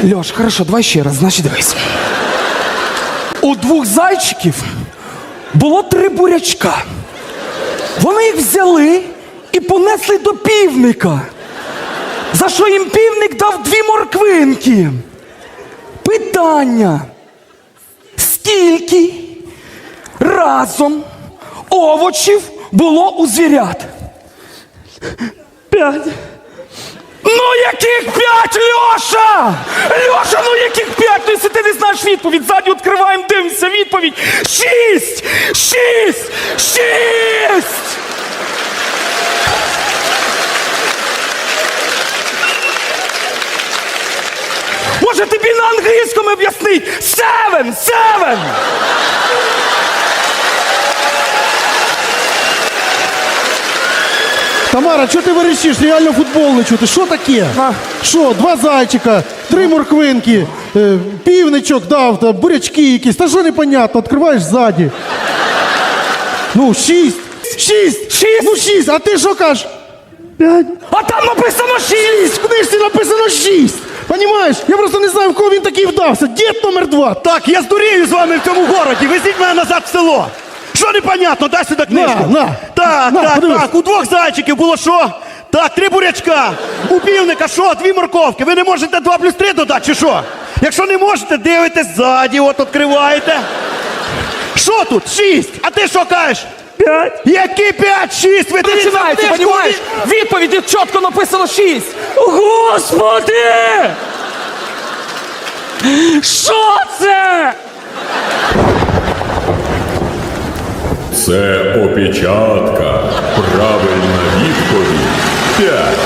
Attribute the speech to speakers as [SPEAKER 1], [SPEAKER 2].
[SPEAKER 1] Льош, хорошо, давай ще раз, значить дивись. У двох зайчиків було три бурячка. Вони їх взяли і понесли до півника. За що їм півник дав дві морквинки? Питання. Скільки разом овочів було у звірят? П'ять. Ну яких п'ять, Льоша? Льоша, ну яких п'ять? Ну, якщо ти не знаєш відповідь, ззаді відкриваємо, дивимося, відповідь. Шість! Шість! Шість! Може тобі на англійському об'яснить? Seven! Seven!
[SPEAKER 2] Тамара, що ти верещиш? Реально футбол не чути. Що таке? Що, два зайчика, три морквинки, е, півничок дав, та бурячки якісь. Та що непонятно, відкриваєш ззаді. Ну, шість. Шість!
[SPEAKER 1] Шість?
[SPEAKER 2] Ну шість, а ти що кажеш? П'ять.
[SPEAKER 1] А там написано шість!
[SPEAKER 2] В книжці написано шість. Понімаєш? Я просто не знаю, в кого він такий вдався. Дід номер два.
[SPEAKER 3] Так, я здурію з вами в цьому городі. Везіть мене назад в село. Що непонятно, дай сюди книжку.
[SPEAKER 2] На, на.
[SPEAKER 3] Так,
[SPEAKER 2] На,
[SPEAKER 3] так,
[SPEAKER 2] подивись.
[SPEAKER 3] так. У двох зайчиків було що? Так, три бурячка. У півника що? Дві морковки. Ви не можете два плюс три додати, чи що? Якщо не можете, дивитесь ззаді, от відкриваєте. Що тут? Шість. А ти що кажеш? П'ять. Які п'ять? Шість. Ви дивіться
[SPEAKER 1] Починається,
[SPEAKER 3] книжку,
[SPEAKER 1] понімаєш?
[SPEAKER 3] ви-
[SPEAKER 1] Відповіді чітко написано шість. Господи! Що це?
[SPEAKER 4] Це опечатка. Правильна відповідь. П'ять.